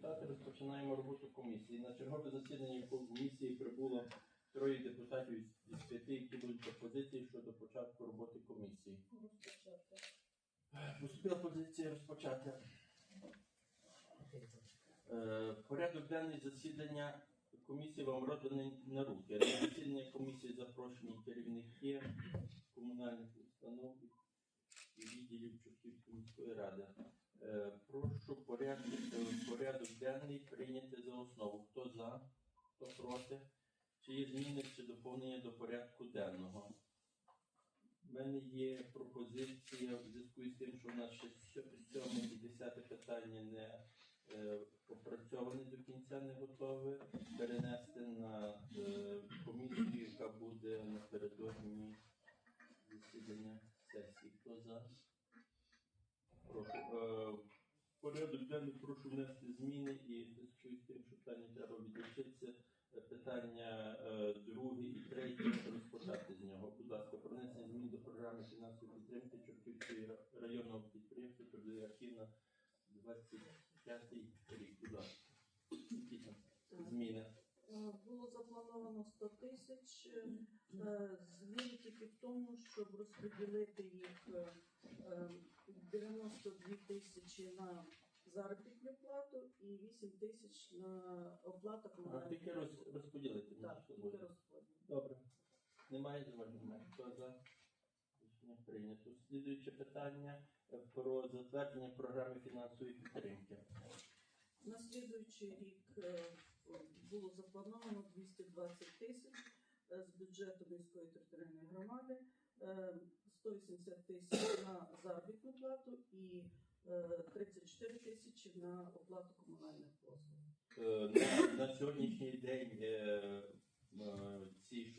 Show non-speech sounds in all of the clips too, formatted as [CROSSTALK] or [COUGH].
депутати, розпочинаємо роботу комісії. На чергове засідання комісії прибуло троє депутатів із п'яти, які будуть пропозиції щодо початку роботи комісії. Розпочати. Поступила позиція розпочати. Е, Порядок денний засідання комісії вам розданий на руки. На засідання комісії запрошені керівники комунальних установ і відділів Чортківської міської ради. Порядок прийняти за основу. Хто за, хто проти? Чи є зміни чи доповнення до порядку денного? У мене є пропозиція в зв'язку з тим, що в нас ще сьо- сьоме і десяте питання не е, опрацьоване до кінця, не готове, перенести на е, комісію, яка буде напередодні засідання сесії. Хто за? Прошу. Порядок денний прошу внести зміни і з тим, що питання треба відлучитися. е, Питання е, друге і третє розпочати з нього. Будь ласка, пронесення змін до програми фінансової підтримки Чортківської районного підприємства трудовий архівна 25 рік. Будь ласка. Зміни? Е, Було заплановано 100 тисяч. Е, Зміни тільки в тому, щоб розподілити їх е, е, 92 тисячі на заробітну плату і 8 тисяч на оплату А комунальних тільки роз, розподілити. Так, буде розподіл. Добре. Немає звернення. Хто за? Рішення прийнято. Слідуюче питання е, про затвердження програми фінансової підтримки. На слідуючий рік е, було заплановано 220 тисяч е, з бюджету міської територіальної громади, е, 180 тисяч на заробітну плату і е, 34 тисячі на оплату комунальних послуг. Е, На, на сьогоднішній день е, е, ці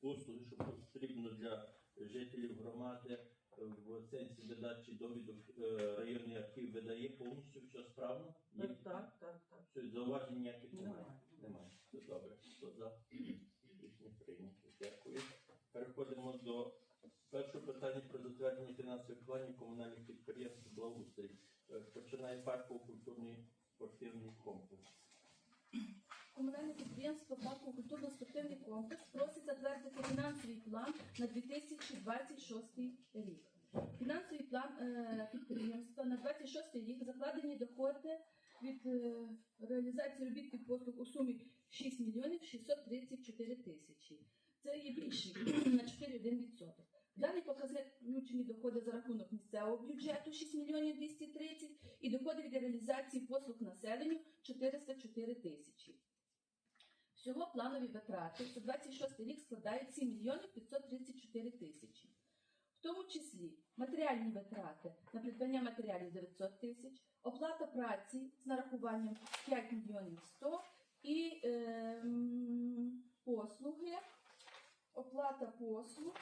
послуги, що потрібно для жителів громади е, в сенсі видачі довідок е, районний архів видає повністю все справно? Є Так, так, так, так. Щось зауважень ніяких немає. Немає. Немає. Все добре. Хто за? Рішення прийнято. Дякую. Переходимо до першого питання про затвердження фінансових планів комунальних підприємств благоустрій. Е, Починає парково-культурний спортивний комплекс. Комунальне підприємство «Парку культурно-спортивний комплекс просить затвердити фінансовий план на 2026 рік. Фінансовий план е, підприємства на 26 рік закладені доходи від е, реалізації робіт і послуг у сумі 6 мільйонів 634 тисячі. Це є більше [CLEARS THROAT] на 4,1%. Даний показник включені доходи за рахунок місцевого бюджету 6 мільйонів 230 і доходи від реалізації послуг населенню 404 тисячі. Всього витрати за 26 рік складають 7 мільйонів 534 тисячі. В тому числі матеріальні витрати на придбання матеріалів 900 тисяч, оплата праці з нарахуванням 5 мільйонів 100 і ем, послуги, оплата послуг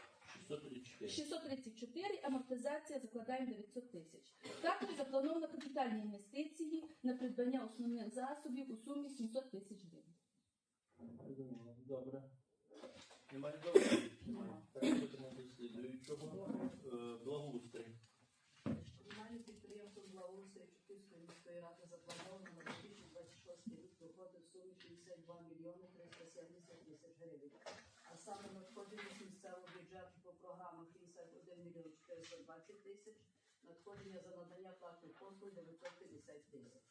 634. 634, амортизація закладаємо 900 тисяч. Також заплановано капітальні інвестиції на придбання основних засобів у сумі 700 тисяч гривень. Розуміло. Добре. Немає добре? Немає. Переходимо до слідуючого. Е, Благоустрій. Комунальне підприємство благоустрій Чортківської міської ради заплановано на 2026 рік доходи в сумі 62 мільйони 370 тисяч гривень. А саме надходження з місцевого бюджету по програмах 51 мільйон 420 тисяч, надходження за надання платних послуг 950 тисяч.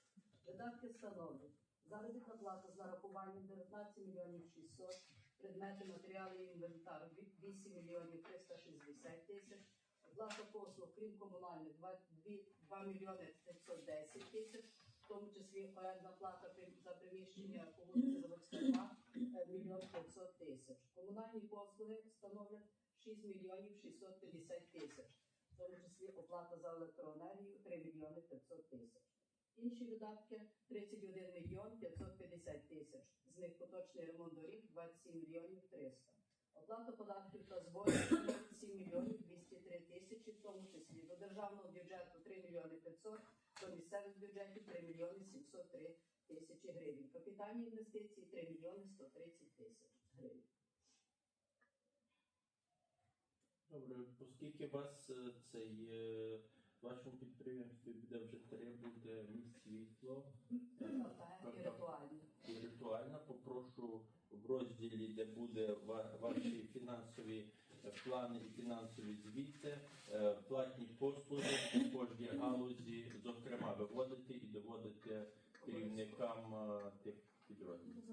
Видатки становлять заробітна плата з нарахуванням 19 мільйонів 600, предмети, матеріали і інвентар 8 мільйонів 360 тисяч, Оплата послуг, крім комунальних, 2, 2 мільйони 510 тисяч, в тому числі орендна плата за приміщення по вулиці Заводська 2, е, мільйон 500 тисяч. Комунальні послуги становлять 6 мільйонів 650 тисяч, в тому числі оплата за електроенергію 3 мільйони 500 тисяч. Інші видатки 31 мільйон 550 тисяч, з них поточний ремонт доріг 27 мільйонів 300. Оплата податків та зборів 7 мільйонів 203 тисячі, в тому числі до державного бюджету 3 мільйони 500, до місцевих бюджетів 3 мільйони 703 тисячі гривень. Капітальні інвестиції 3 мільйони 130 тисяч гривень. Добре, оскільки у вас е, цей е, вашому підприємстві буде вже требувати світло і ритуальна. І ритуальна. Попрошу в розділі, де буде ваші фінансові плани і фінансові звіти, е, платні послуги по кожній галузі, зокрема, виводити і доводити керівникам е, тих підрозділів.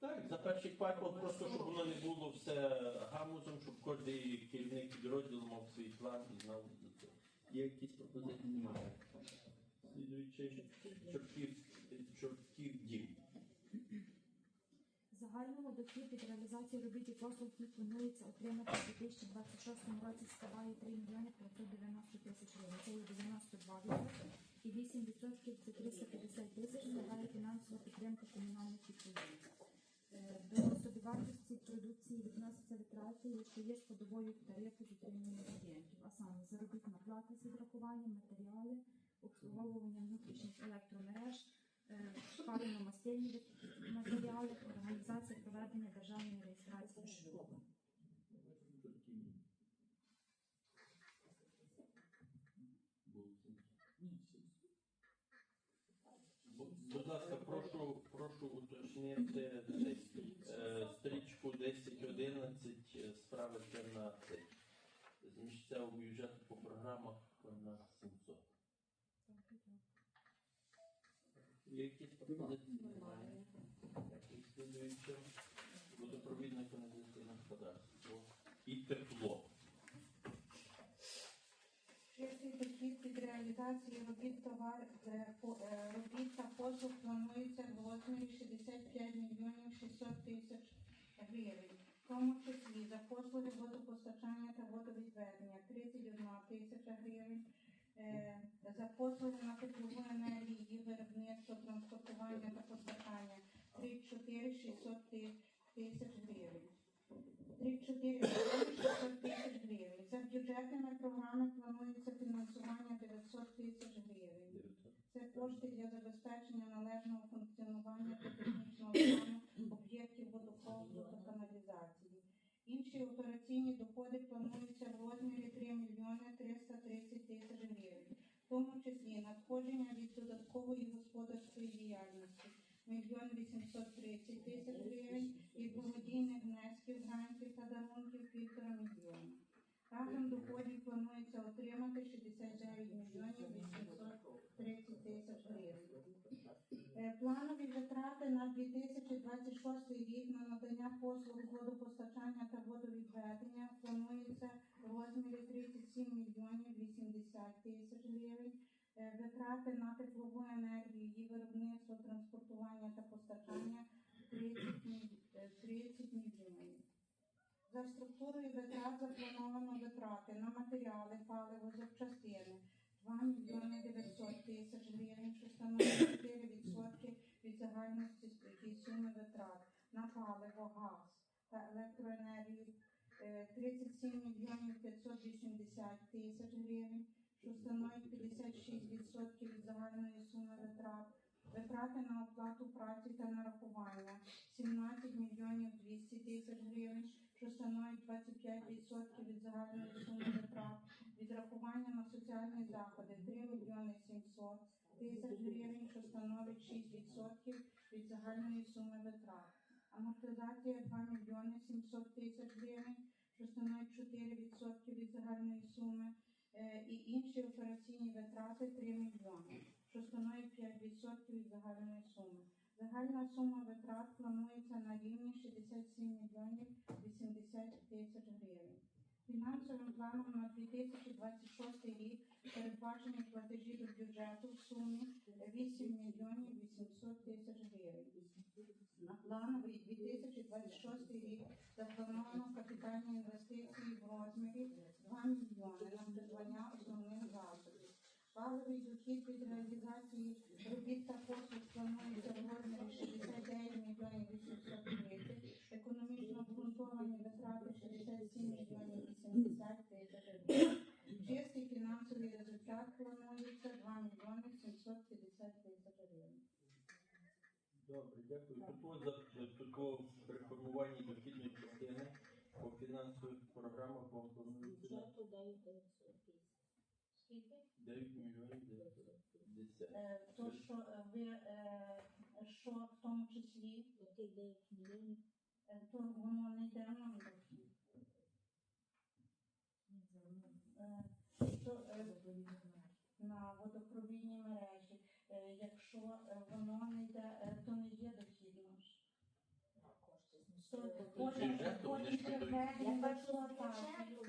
Так, за перший квартал, просто щоб воно не було все гамузом, щоб кожен керівник підрозділу мав свій план і знав. Є якісь пропозиції? Немає. Слідуючий чортків, чортків дім. Загального дохід від реалізації робіт і послуг які планується отримати у 2026 році складає 3 мільйони 590 тисяч гривень. Це є 92 відсотки. І 8 відсотків це 350 тисяч складає фінансова підтримка комунальних підприємств. Е, До собівартості продукції відносяться витрати, що є складовою тарифу з утримання клієнтів, а саме заробітна плата з відрахуванням, матеріали, обслуговування внутрішніх електромереж, е, паливно-мастильні матеріали, організація проведення державної реєстрації шлюбу. Будь ласка, прошу, прошу уточнити 10.11 е, справити на цей з місцевого бюджету по програмах на 700. Якісь пропозиції? Немає. Слідуюче. Водопровідне каналізаційне господарство і тепло. Чистий дохід від реалізації робіт товар е, е, робіт та послуг планується в розмірі 65 мільйонів 600 тисяч гривень. В тому числі за послуги водопостачання та водовідведення 31 тисяча гривень. Е, За послуги на теплову енергію, виробництво, транспортування та постачання 34 600 тисяч гривень. 34 600 тисяч гривень. За бюджетними програмами планується фінансування 900 тисяч гривень. Це кошти для забезпечення належного функціонування та технічного Інші операційні доходи плануються в розмірі 3 мільйони 330 тисяч гривень, в тому числі надходження від додаткової господарської діяльності 1 мільйон 830 тисяч гривень і благодійних внесків, грантів та дарунків півтора мільйона. Разом доходів планується отримати 69 мільйонів 830 тисяч гривень. Е, Планові витрати на 2026 рік на надання послуг водопостачання та водовідведення планується в розмірі 37 мільйонів 80 тисяч гривень. Е, Витрати на теплову енергію, її виробництво, транспортування та постачання 30, міль- е, 30 мільйонів. За структурою витрат заплановано витрати на матеріали, паливо, запчастини 2 мільйони 900 тисяч гривень, що становить 4% від загальності цієї суми витрат на паливо, газ та електроенергію е, 37 мільйонів 580 тисяч гривень, що становить 56% від загальної суми витрат. Витрати на оплату праці та нарахування 17 мільйонів 200 тисяч гривень, що становить 25% від загальної суми витрат. Відрахування на соціальні заходи 3 мільйони 700 тисяч гривень, що становить 6% від загальної суми витрат. Амортизація 2 мільйони 700 тисяч гривень, що становить 4% від загальної суми. Е, І інші операційні витрати 3 мільйони, що становить 5% від загальної суми. Загальна сума витрат планується на рівні 67 мільйонів 80 тисяч гривень. Фінансовим планом на 2026 рік передбачені платежі до бюджету в сумі 8 мільйонів 800 тисяч гривень. На плановий 2026 рік заплановано капітальні інвестиції в розмірі 2 мільйони на придбання основних засобів. Паловий дохід від реалізації робіт та послуг планується в розмірі 69 мільйонів 830, економічно обґрунтовані витрати 67 мільйонів 80 тисяч гривень. Чистий фінансовий результат планується 2 мільйони 750 тисяч гривень. Добре, дякую. Тут за такого при формуванні дохідної частини по фінансових програмах вам планується на Бюджету дають 900 Скільки? 9 мільйонів 950. Е, То, що е, ви, е, що в тому числі тих 9 мільйонів. Е, То воно не йде нам дохід. Е, то, е, на водопровідні мережі. Е, Якщо е, воно не йде, е, то не є дохід наш. Кошти То змістили. Потім бюджету, потім вони ж.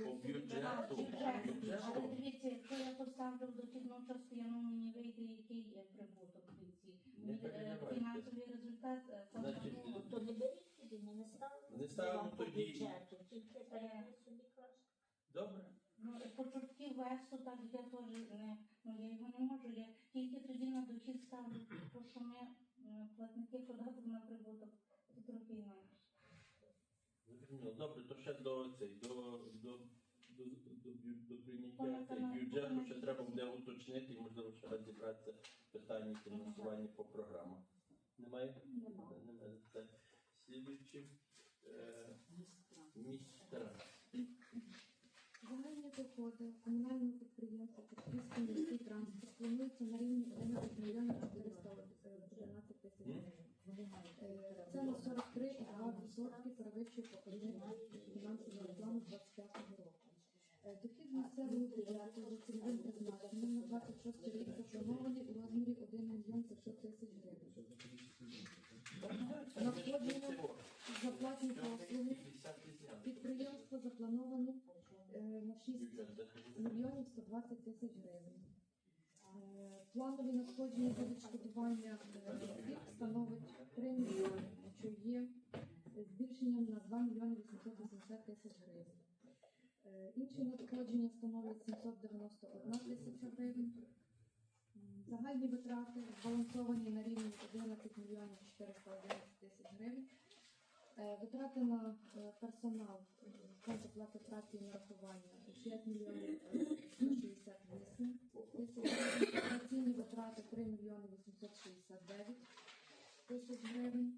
По бюджету, по бюджет. бюджету. Але дивіться, якщо я поставлю в дохідну частину, мені вийде який є прибуток в кінці. Не Мені, е, переживайте. Фінансовий результат е, Значить, постанову. То не беріть тоді, не ставимо. Не ставимо тоді. бюджету, тільки так собі кажете. Добре. Ну, почутки весу, так я теж не, ну я його не можу. Я тільки тоді на дохід ставлю, тому що ми е, платники податку на прибуток. Зрозуміло. Добре, то ще до цей, до, до, до, до, бю- до прийняття Пане цей бюджету пане ще треба буде уточнити і можливо ще розібратися в питанні фінансування по програмах. Немає? Немає. Немає. Це слідуючи е, містера. Загальні доходи комунального підприємства Київський міський транспорт планується на рівні 11 мільйонів 411 тисяч гривень. Це на 43,2% перевищує показник фінансового плану 25 року. Е, Дохід місцевого бюджету за цільовим призначенням на 26 рік запланований у розмірі 1 мільйон 500 тисяч гривень. Надходження за платні послуги підприємства заплановані е, на 6 мільйонів 120 тисяч гривень. Е, Планові надходження за відшкодування е, становить 3 мільйони, що є збільшенням на 2 мільйони 880 тисяч гривень. Е, Інші надходження становлять 791 тисяча гривень. Загальні витрати збалансовані на рівні 11 мільйонів 411 тисяч гривень. Е, Витрати на е, персонал е, фонд оплати праці і нарахування 5 мільйонів е, 168 тисяч. Операційні витрати 3 мільйони 869 тисяч гривень.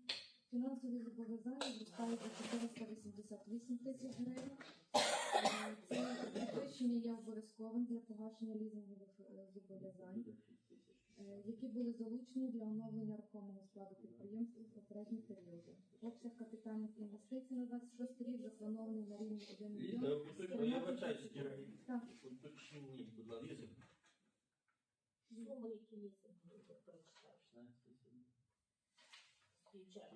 Фінансові зобов'язання зростають до 488 тисяч гривень. Це підвищення є обов'язковим для погашення лізингових зобов'язань які були залучені для оновлення рухомого складу підприємства в попередні періоди. Обсяг капітальних інвестицій на 26 рік запланований на рівні 1 мільйон. Я вибачаюся, Кіра. Уточніть, будь ласка. Суми, які є, прочитаєш. 16 тисяч. Бюджет.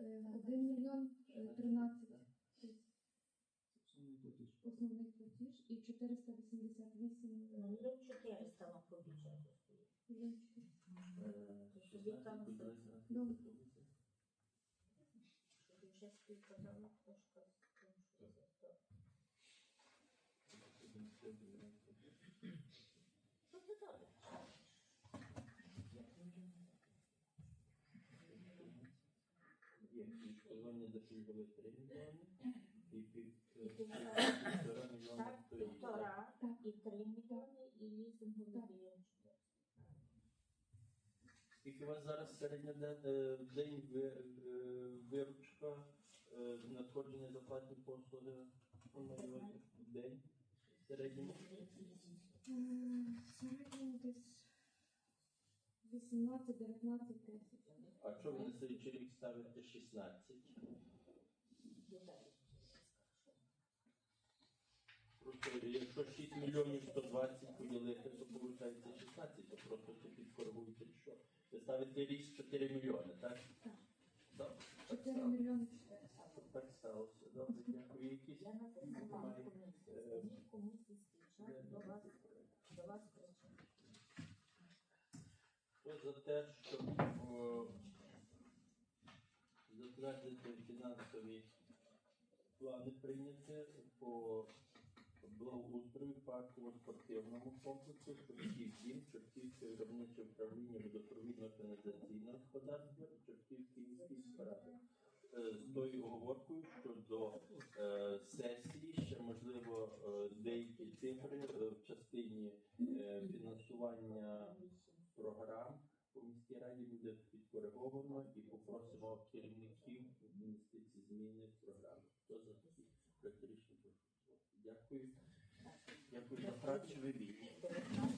Е, 1 мільйон е, 13 тисяч основний платіж і 488 Ну, мільйон 400 вам по бюджету стоїть. мільйон Е, Собі там 16 Добре. Що бюджет співпадало, трошки. Що ти добре? Є відшкодування за пільгові 3 мільйони і пів- І е, півтора. мільйона Так, півтора і 3 мільйони, і 400. Скільки у вас зараз середня де- е, в день ви- е, виручка е, надходження за платні послуги формулювати в день в середньому? Десь 18-19 тисяч. А що ви на слідчий рік ставите 16? Деталі. Якщо 6 мільйонів 120 поділити, то виходить 16, то просто це підкоригується чи що. Ви ставите рік 4 мільйони, так? Так. Добре. 4 мільйони 400. Так сталося. Добре, дякую. Якісь Я на це немає. знімала комісію. Е, Ні комісії спічать до вас, до вас. Хто за те, щоб о, затвердити фінансові плани прийняти по благоустрою парково-спортивному комплексу Чортків 7, Чортківське виробниче управління водопровідного каналізаційного господарства, Чортківський міський ради. Е, З тою оговоркою, що до е, сесії ще можливо е, деякі цифри е, в частині е, фінансування програм по міській раді буде підкориговано і попросимо керівників внести ці зміни в програму. Хто за такі голосувати. Дякую. Дякую за працю ви вільні. 19